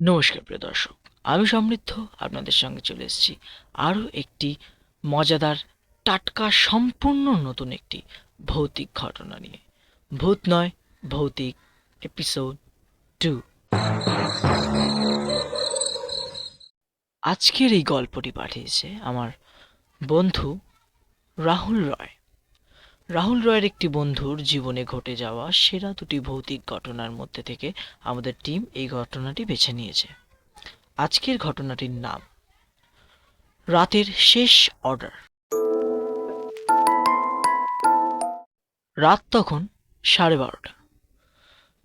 নমস্কার, প্রিয় দর্শক। আমি সমৃদ্ধ, আপনাদের সঙ্গে চলে এসেছি আরও একটি মজাদার, টাটকা, সম্পূর্ণ নতুন একটি ভৌতিক ঘটনা নিয়ে। ভূত নয়, ভৌতিক এপিসোড টু আজকের এই গল্পটি পাঠিয়েছে আমার বন্ধু রাহুল রয়। রাহুল রয়ের একটি বন্ধুর জীবনে ঘটে যাওয়া সেরা দুটি ভৌতিক ঘটনার মধ্যে থেকে আমাদের টিম এই ঘটনাটি বেছে নিয়েছে। আজকের ঘটনাটির নাম, রাতের শেষ অর্ডার। রাত তখন সাড়ে বারোটা।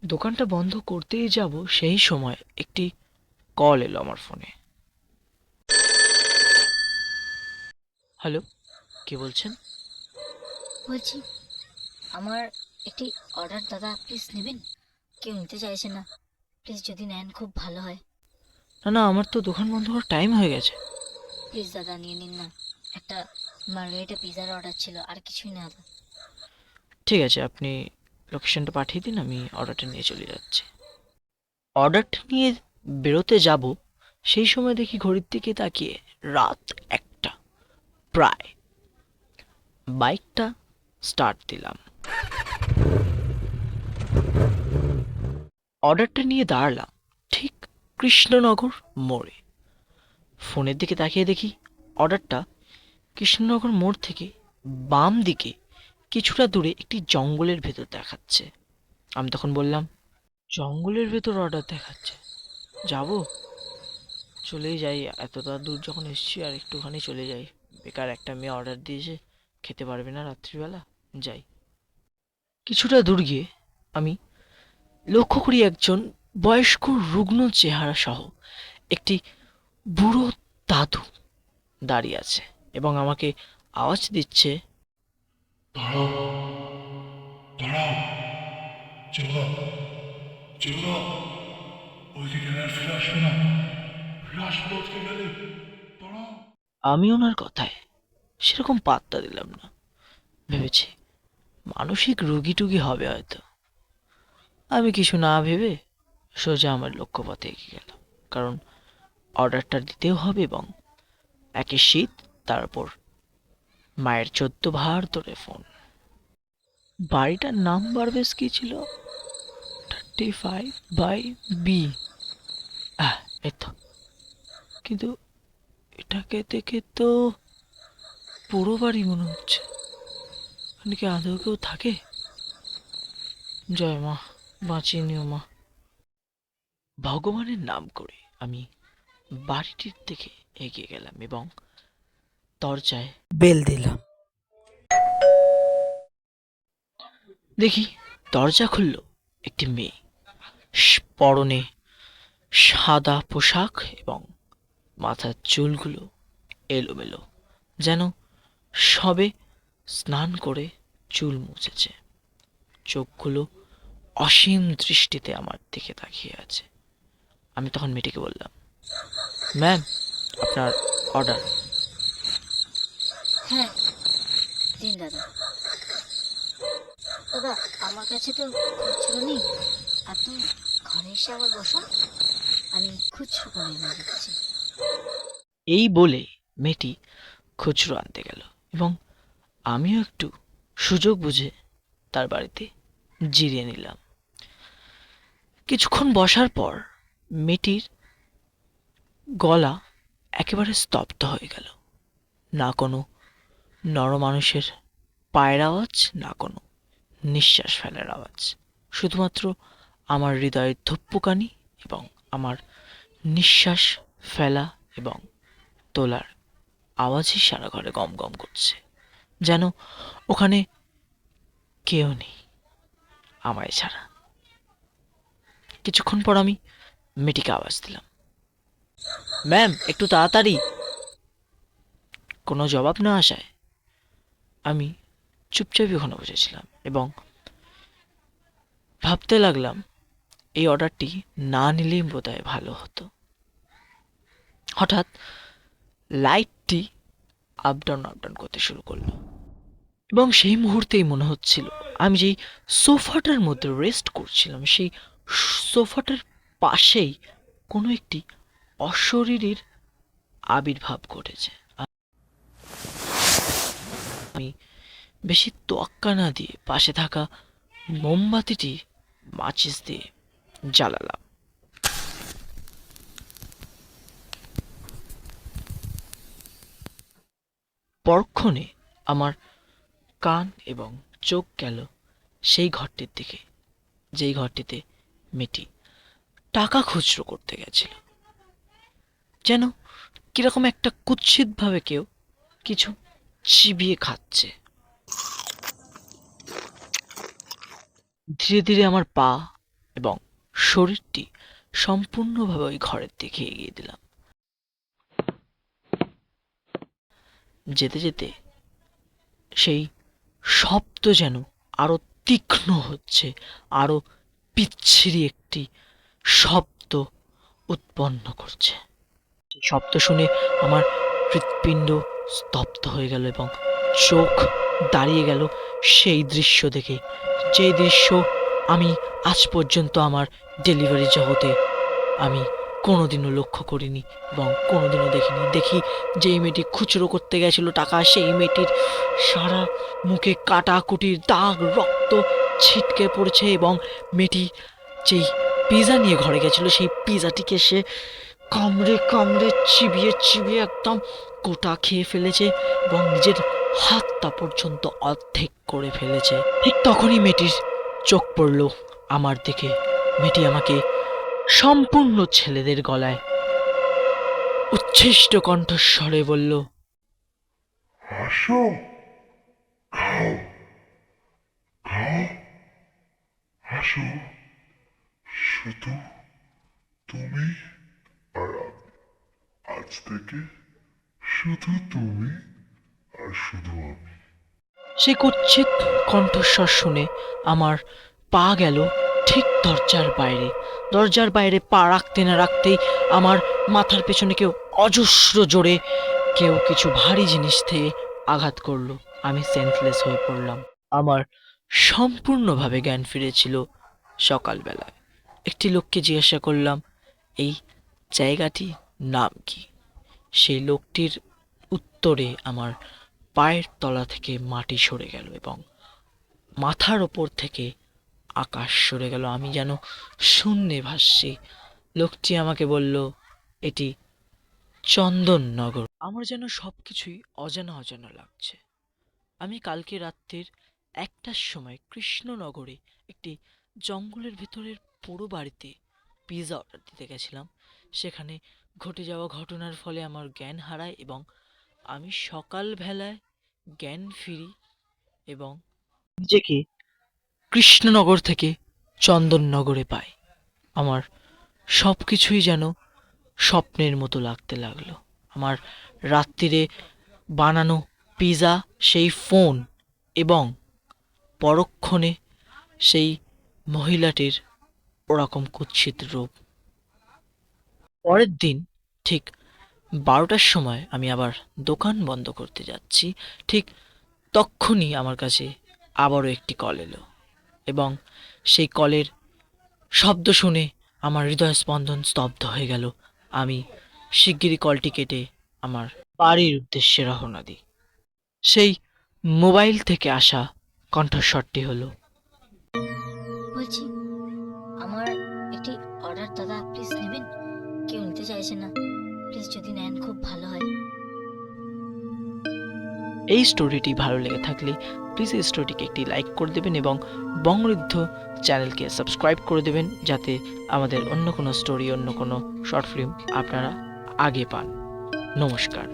দোকানটা বন্ধ করতেই যাব সেই সময় একটি কল এলো আমার ফোনে। হ্যালো, কে বলছেন? বলছি আমার একটি অর্ডার দাদা প্লিজ নেবেন? কেউ নিতে চাইছে না। প্লিজ যদি নেন খুব ভালো হয়। না না আমার তো দোকান বন্ধ হওয়ার টাইম হয়ে গেছে। প্লিজ দাদা নিয়ে নিন না। একটা মার্গারিটা পিজার অর্ডার ছিল আর কিছুই না দাদা। ঠিক আছে আপনি লোকেশনটা পাঠিয়ে দিন আমি অর্ডারটা নিয়ে চলে যাচ্ছি। অর্ডারটা নিয়ে বেরোতে যাব সেই সময় দেখি ঘড়ির দিকে তাকিয়ে রাত একটা প্রায়। বাইকটা স্টার্ট দিলাম। অর্ডারটা নিয়ে দাঁড়ালাম, ঠিক কৃষ্ণনগর মোড়ে। ফোনের দিকে তাকিয়ে দেখি অর্ডারটা কৃষ্ণনগর মোড় থেকে বাম দিকে কিছুটা দূরে একটি জঙ্গলের ভেতর দেখাচ্ছে। আমি তখন বললাম, জঙ্গলের ভেতর অর্ডার দেখাচ্ছে। যাব? চলেই যাই, এতটা দূর যখন এসছি আর একটুখানি চলে যাই। বেকার একটা মেয়ে অর্ডার দিয়েছে, খেতে পারবে না রাত্রিবেলা। যাই। কিছুটা দূর গিয়ে আমি লক্ষ্য করি একজন বয়স্ক রুগ্ন চেহারা সহ একটি বুড়ো দাদু দাঁড়িয়ে আছে এবং আমাকে আওয়াজ দিচ্ছে আমি ওনার কথায় সেরকম পাত্তা দিলাম না। ভেবেছি মানসিক রুগী টুগি হবে হয়তো। আমি কিছু না ভেবে সোজা আমার লক্ষ্যপথে এগিয়ে গেলাম। কারণ অর্ডারটা দিতেও হবে এবং একে শীত তারপর মায়ের চোদ্দ ভার ধরে ফোন। বাড়িটার নাম্বার বেশ কি ছিল? থার্টি ফাইভ বাই বি এই তো। কিন্তু এটাকে দেখে তো পুরো বাড়ি মনে হচ্ছে। কি আদৌ কেউ থাকে? জয় মা, বাঁচিয়ে নিও মা। ভগবানের নাম করে আমি বাড়িটির দিকে এগিয়ে গেলাম এবং দরজায় বেল দিলাম। দেখি, দরজা খুলল একটি মেয়ে। পরনে সাদা পোশাক এবং মাথার চুলগুলো এলোমেলো, যেন সবে স্নান করে চুল মুছেছে। চোখগুলো অসীম দৃষ্টিতে আমার দিকে তাকিয়ে আছে। আমি তখন মেয়েটিকে বললাম ম্যাম আপনার অর্ডার হ্যাঁ দিন দাদা। দাদা আমার কাছে তো খুচরো নেই। আপনি ঘরে এসে আবার বসুন আমি খুচরো করে এনে দিচ্ছি। এই বলে মেয়েটি খুচরো আনতে গেল এবং আমিও একটু সুযোগ বুঝে তার বাড়িতে জিরিয়ে নিলাম। কিছুক্ষণ বসার পর মেয়েটির গলা একেবারে স্তব্ধ হয়ে গেল। না কোনো নর মানুষের পায়ের আওয়াজ, না কোনো নিঃশ্বাস ফেলার আওয়াজ। শুধুমাত্র আমার হৃদয়ের ধুপ্পুকানি এবং আমার নিঃশ্বাস ফেলা এবং তোলার আওয়াজই সারা ঘরে গম গম করছে। যেন ওখানে কেউ নেই, আমায় ছাড়া। কিছুক্ষণ পর আমি মেয়েটিকে আওয়াজ দিলাম। ম্যাম, একটু তাড়াতাড়ি। কোনো জবাব না আসায় আমি চুপচাপই ওখানে বসেছিলাম এবং ভাবতে লাগলাম এই অর্ডারটি না নিলেই বোধহয় ভালো হতো। হঠাৎ লাইটটি আপ ডাউন আপ করতে শুরু করল। এবং সেই মুহূর্তেই মনে হচ্ছিল, আমি যেই সোফাটার মধ্যে রেস্ট করছিলাম, সেই সোফাটার পাশেই কোনো একটি অশরীরীর আবির্ভাব ঘটেছে। আমি বেশি তোয়াক্কা না দিয়ে পাশে থাকা মোমবাতিটি মাচিস দিয়ে জ্বালালাম। পরক্ষণে আমার কান এবং চোখ গেল সেই ঘরটির দিকে, যেই ঘরটিতে মেয়েটি টাকা খুচরো করতে গেছিল। যেন কীরকম একটা কুৎসিতভাবে কেউ কিছু চিবিয়ে খাচ্ছে। ধীরে ধীরে আমার পা এবং শরীরটি সম্পূর্ণভাবে ওই ঘরের দিকে এগিয়ে দিলাম। যেতে যেতে সেই শব্দ যেন আরও তীক্ষ্ণ হচ্ছে আরও বিচ্ছিরি একটি শব্দ উৎপন্ন করছে। শব্দ শুনে আমার হৃৎপিণ্ড স্তব্ধ হয়ে গেল এবং চোখ দাঁড়িয়ে গেল সেই দৃশ্য দেখে। যে দৃশ্য আমি আজ পর্যন্ত আমার ডেলিভারি জগতে আমি কোনোদিনও লক্ষ্য করিনি এবং কোনোদিনও দেখিনি। দেখি যেই মেয়েটি খুচরো করতে গেছিল টাকা, সেই মেয়েটির সারা মুখে কাটাকুটির দাগ, রক্ত ছিটকে পড়েছে এবং মেয়েটি যেই পিৎজা নিয়ে ঘরে গেছিল, সেই পিৎজাটিকে সে কামড়ে কামড়ে চিবিয়ে চিবিয়ে একদম গোটা খেয়ে ফেলেছে এবং নিজের হাতটা পর্যন্ত অর্ধেক করে ফেলেছে। ঠিক তখনই মেয়েটির চোখ পড়ল আমার দিকে। মেয়েটি আমাকে সম্পূর্ণ ছেলেদের গলায়। উচ্ছিষ্ট কণ্ঠস্বরে বলল আসো খাও খাও আসো শুধু তুমি আর আজ থেকে শুধু তুমি আর শুধু আমি। সেই কুচ্ছিত কণ্ঠস্বর শুনে আমার পা গেল ঠিক দরজার বাইরে দরজার বাইরে পা রাখতে না রাখতেই আমার মাথার পেছনে কেউ অজস্র জোরে কেউ কিছু ভারী জিনিস থেকে আঘাত করল। আমি সেন্সলেস হয়ে পড়লাম। আমার সম্পূর্ণভাবে জ্ঞান ফিরেছিল সকালবেলায়। একটি লোককে জিজ্ঞাসা করলাম, এই জায়গাটি নাম কি? সেই লোকটির উত্তরে আমার পায়ের তলা থেকে মাটি সরে গেল এবং মাথার ওপর থেকে আকাশ সরে গেল, আমি যেন শূন্যে ভাসছি। লোকটি আমাকে বলল, এটি চন্দননগর। আমার যেন সব কিছুই অজানা অজানা লাগছে। আমি কালকে রাত্রির একটার সময় কৃষ্ণনগরে একটি জঙ্গলের ভিতরের পুরো বাড়িতে পিৎজা অর্ডার দিতে গেছিলাম। সেখানে ঘটে যাওয়া ঘটনার ফলে আমার জ্ঞান হারায় এবং আমি সকালবেলায় জ্ঞান ফিরি এবং নিজেকে কৃষ্ণনগর থেকে চন্দননগরে পাই। আমার সব কিছুই যেন স্বপ্নের মতো লাগতে লাগল। আমার রাত্রিরে বানানো পিৎজা সেই ফোন এবং পরক্ষণে সেই মহিলাটির ওরকম কুৎসিত রূপ। পরের দিন ঠিক বারোটার সময় আমি আবার দোকান বন্ধ করতে যাচ্ছি। ঠিক তক্ষুনি আমার কাছে আবারও একটি কল এলো। এবং সেই কলের শব্দ শুনে আমার হৃদয় স্পন্দন স্তব্ধ হয়ে গেল। আমি শিগগিরই কলটি কেটে আমার বাড়ির উদ্দেশ্যে রওনা দিই। সেই মোবাইল থেকে আসা কণ্ঠস্বরটি হলো বলছি আমার একটি অর্ডার দাদা প্লিজ নেবেন? কেউ নিতে চাইছে না। প্লিজ যদি নেন খুব ভালো হয়। এই স্টোরিটি ভালো লেগে থাকলে প্লিজ এই স্টোরিটিকে একটি লাইক করে দেবেন এবং বংরুদ্ধ চ্যানেলকে সাবস্ক্রাইব করে দেবেন যাতে আমাদের অন্য কোনো স্টোরি অন্য কোনো শর্ট ফিল্ম আপনারা আগে পান। নমস্কার।